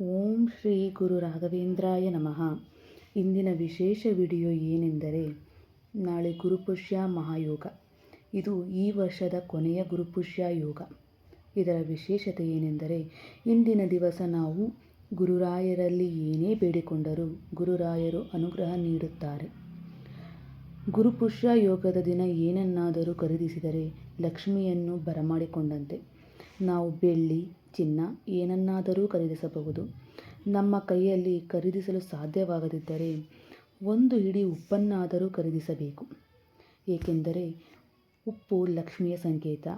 ಓಂ ಶ್ರೀ ಗುರು ರಾಘವೇಂದ್ರಾಯ ನಮಃ. ಇಂದಿನ ವಿಶೇಷ ವಿಡಿಯೋ ಏನೆಂದರೆ ನಾಳೆ ಗುರುಪುಷ್ಯ ಮಹಾಯೋಗ. ಇದು ಈ ವರ್ಷದ ಕೊನೆಯ ಗುರುಪುಷ್ಯ ಯೋಗ. ಇದರ ವಿಶೇಷತೆ ಏನೆಂದರೆ ಇಂದಿನ ದಿವಸ ನಾವು ಗುರುರಾಯರಲ್ಲಿ ಏನೇ ಬೇಡಿಕೊಂಡರೂ ಗುರುರಾಯರು ಅನುಗ್ರಹ ನೀಡುತ್ತಾರೆ. ಗುರುಪುಷ್ಯ ಯೋಗದ ದಿನ ಏನನ್ನಾದರೂ ಖರೀದಿಸಿದರೆ ಲಕ್ಷ್ಮಿಯನ್ನು ಬರಮಾಡಿಕೊಂಡಂತೆ. ನಾವು ಬೆಳ್ಳಿ, ಚಿನ್ನ ಏನನ್ನಾದರೂ ಖರೀದಿಸಬಹುದು. ನಮ್ಮ ಕೈಯಲ್ಲಿ ಖರೀದಿಸಲು ಸಾಧ್ಯವಾಗದಿದ್ದರೆ ಒಂದು ಹಿಡಿ ಉಪ್ಪನ್ನಾದರೂ ಖರೀದಿಸಬೇಕು. ಏಕೆಂದರೆ ಉಪ್ಪು ಲಕ್ಷ್ಮಿಯ ಸಂಕೇತ.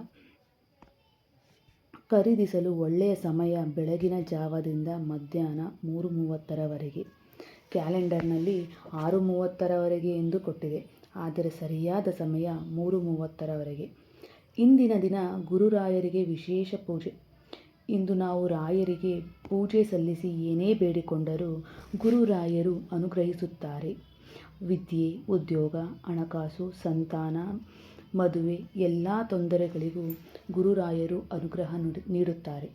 ಖರೀದಿಸಲು ಒಳ್ಳೆಯ ಸಮಯ ಬೆಳಗಿನ ಜಾವದಿಂದ ಮಧ್ಯಾಹ್ನ ಮೂರು ಮೂವತ್ತರವರೆಗೆ. ಕ್ಯಾಲೆಂಡರ್ನಲ್ಲಿ ಆರು ಮೂವತ್ತರವರೆಗೆ ಎಂದು ಕೊಟ್ಟಿದೆ. ಆದರೆ ಸರಿಯಾದ ಸಮಯ ಮೂರು ಮೂವತ್ತರವರೆಗೆ. ಇಂದಿನ ದಿನ ಗುರುರಾಯರಿಗೆ ವಿಶೇಷ ಪೂಜೆ. ಇಂದು ನಾವು ರಾಯರಿಗೆ ಪೂಜೆ ಸಲ್ಲಿಸಿ ಏನೇ ಬೇಡಿಕೊಂಡರೂ ಗುರುರಾಯರು ಅನುಗ್ರಹಿಸುತ್ತಾರೆ. ವಿದ್ಯೆ, ಉದ್ಯೋಗ, ಹಣಕಾಸು, ಸಂತಾನ, ಮದುವೆ ಎಲ್ಲ ತೊಂದರೆಗಳಿಗೂ ಗುರುರಾಯರು ಅನುಗ್ರಹ ನೀಡುತ್ತಾರೆ.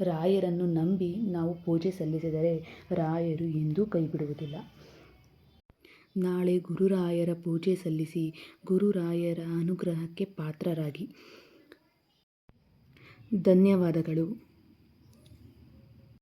ರಾಯರನ್ನು ನಂಬಿ ನಾವು ಪೂಜೆ ಸಲ್ಲಿಸಿದರೆ ರಾಯರು ಎಂದೂ ಕೈಬಿಡುವುದಿಲ್ಲ. ನಾಳೆ ಗುರುರಾಯರ ಪೂಜೆ ಸಲ್ಲಿಸಿ ಗುರುರಾಯರ ಅನುಗ್ರಹಕ್ಕೆ ಪಾತ್ರರಾಗಿ. ಧನ್ಯವಾದಗಳು.